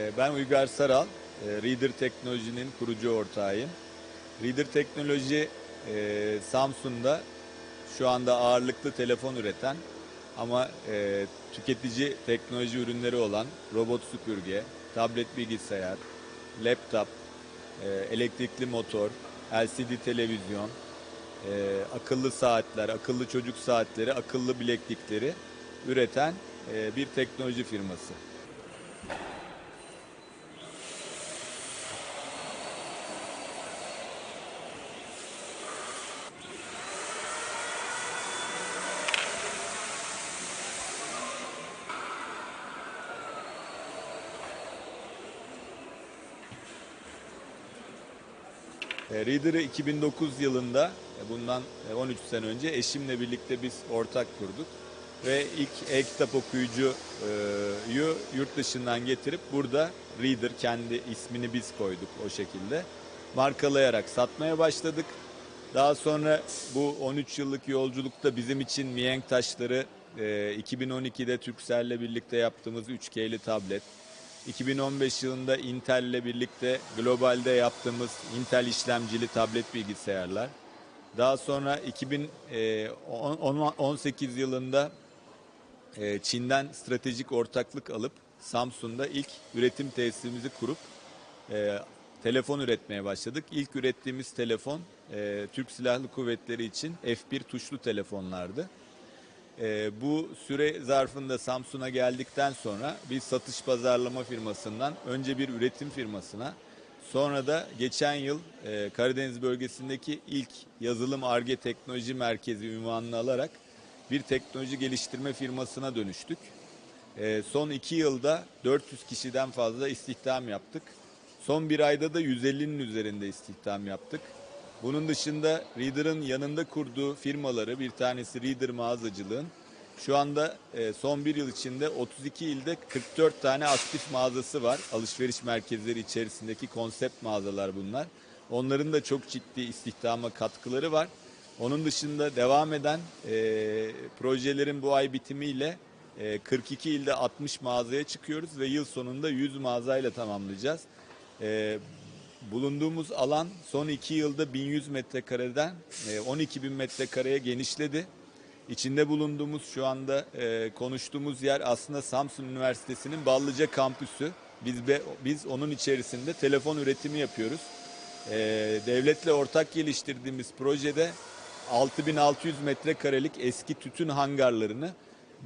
Ee, Ben Uygar Saral, e, Reader Teknoloji'nin kurucu ortağıyım. Reader Teknoloji e, Samsun'da şu anda ağırlıklı telefon üreten ama tüketici teknoloji ürünleri olan robot süpürge, tablet bilgisayar, laptop, elektrikli motor, LCD televizyon, akıllı saatler, akıllı çocuk saatleri, akıllı bileklikleri üreten bir teknoloji firması. Reader'ı 2009 yılında e, bundan e, 13 sene önce eşimle birlikte biz ortak kurduk. Ve ilk e-kitap okuyucuyu yurt dışından getirip burada Reader kendi ismini biz koyduk o şekilde. Markalayarak satmaya başladık. Daha sonra bu 13 yıllık yolculukta bizim için mihenk taşları e, 2012'de Turkcell'le birlikte yaptığımız 3K'li tablet, 2015 yılında Intel ile birlikte globalde yaptığımız Intel işlemcili tablet bilgisayarlar. Daha sonra 2018 yılında e, Çin'den stratejik ortaklık alıp Samsun'da ilk üretim tesisimizi kurup e, telefon üretmeye başladık. İlk ürettiğimiz telefon e, Türk Silahlı Kuvvetleri için F1 tuşlu telefonlardı. E, bu süre zarfında Samsun'a geldikten sonra bir satış pazarlama firmasından önce bir üretim firmasına sonra da geçen yıl e, Karadeniz bölgesindeki ilk yazılım ARGE teknoloji merkezi ünvanını alarak bir teknoloji geliştirme firmasına dönüştük. E, son iki yılda 400 kişiden fazla istihdam yaptık. Son bir ayda da 150'nin üzerinde istihdam yaptık. Bunun dışında Reader'ın yanında kurduğu firmaları bir tanesi Reader mağazacılığın şu anda e, son bir yıl içinde 32 ilde 44 tane aktif mağazası var. Alışveriş merkezleri içerisindeki konsept mağazalar bunlar. Onların da çok ciddi istihdama katkıları var. Onun dışında devam eden e, projelerin bu ay bitimiyle e, 42 ilde 60 mağazaya çıkıyoruz ve yıl sonunda 100 mağazayla tamamlayacağız. E, bulunduğumuz alan son iki yılda 1100 metrekareden e, 12 bin metrekareye genişledi. İçinde bulunduğumuz şu anda e, konuştuğumuz yer aslında Samsun Üniversitesi'nin Ballıca kampüsü. Biz be, biz onun içerisinde telefon üretimi yapıyoruz. E, devletle ortak geliştirdiğimiz projede 6600 metrekarelik eski tütün hangarlarını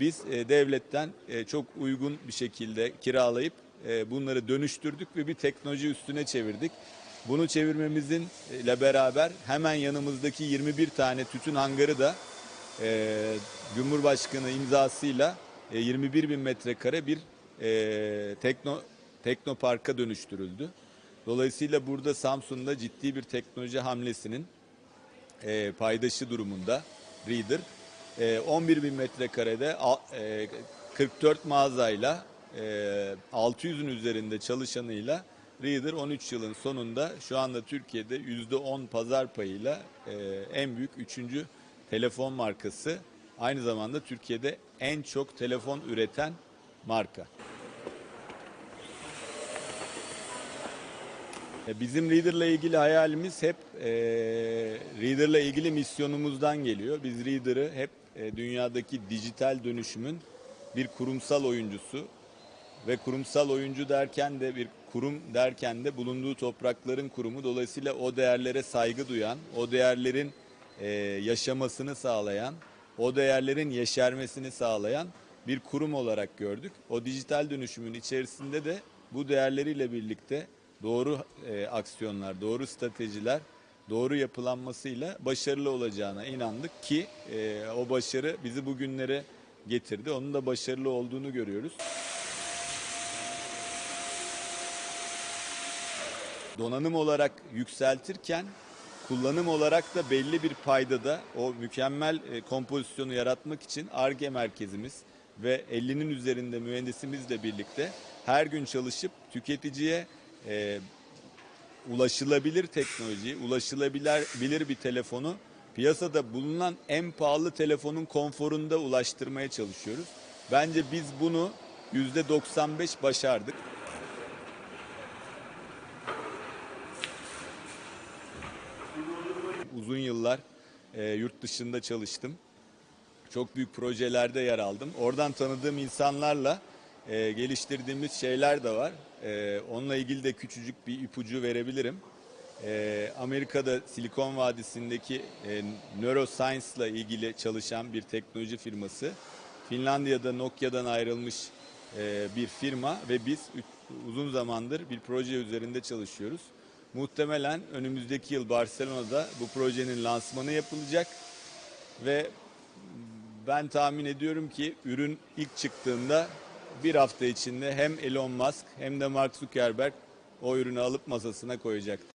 biz e, devletten e, çok uygun bir şekilde kiralayıp e, bunları dönüştürdük ve bir teknoloji üstüne çevirdik. Bunu çevirmemizin e, beraber hemen yanımızdaki 21 tane tütün hangarı da e, Cumhurbaşkanı imzasıyla e, 21 bin metrekare bir e, tekno teknoparka dönüştürüldü. Dolayısıyla burada Samsun'da ciddi bir teknoloji hamlesinin e, paydaşı durumunda Reader. E, 11 bin metrekarede e, 44 mağazayla e, 600'ün üzerinde çalışanıyla Reader 13 yılın sonunda şu anda Türkiye'de %10 pazar payıyla e, en büyük 3. telefon markası. Aynı zamanda Türkiye'de en çok telefon üreten marka. E, Bizim Reader'la ilgili hayalimiz hep e, Reader'la ilgili misyonumuzdan geliyor. Biz Reader'ı hep e, dünyadaki dijital dönüşümün bir kurumsal oyuncusu ve kurumsal oyuncu derken de bir kurum derken de bulunduğu toprakların kurumu. Dolayısıyla o değerlere saygı duyan, o değerlerin e, yaşamasını sağlayan, o değerlerin yeşermesini sağlayan bir kurum olarak gördük. O dijital dönüşümün içerisinde de bu değerleriyle birlikte doğru e, aksiyonlar, doğru stratejiler, doğru yapılanmasıyla başarılı olacağına inandık ki e, o başarı bizi bugünlere getirdi. Onun da başarılı olduğunu görüyoruz. Donanım olarak yükseltirken kullanım olarak da belli bir paydada o mükemmel e, kompozisyonu yaratmak için ARGE merkezimiz ve 50'nin üzerinde mühendisimizle birlikte her gün çalışıp tüketiciye e, ulaşılabilir teknolojiyi, ulaşılabilir bilir bir telefonu piyasada bulunan en pahalı telefonun konforunda ulaştırmaya çalışıyoruz. Bence biz bunu %95 başardık. Uzun yıllar e, yurt dışında çalıştım. Çok büyük projelerde yer aldım. Oradan tanıdığım insanlarla e, geliştirdiğimiz şeyler de var. E, onunla ilgili de küçücük bir ipucu verebilirim. E, Amerika'da Silikon Vadisi'ndeki e, Neuroscience ile ilgili çalışan bir teknoloji firması. Finlandiya'da Nokia'dan ayrılmış e, bir firma ve biz uzun zamandır bir proje üzerinde çalışıyoruz. Muhtemelen önümüzdeki yıl Barcelona'da bu projenin lansmanı yapılacak ve ben tahmin ediyorum ki ürün ilk çıktığında bir hafta içinde hem Elon Musk hem de Mark Zuckerberg o ürünü alıp masasına koyacak.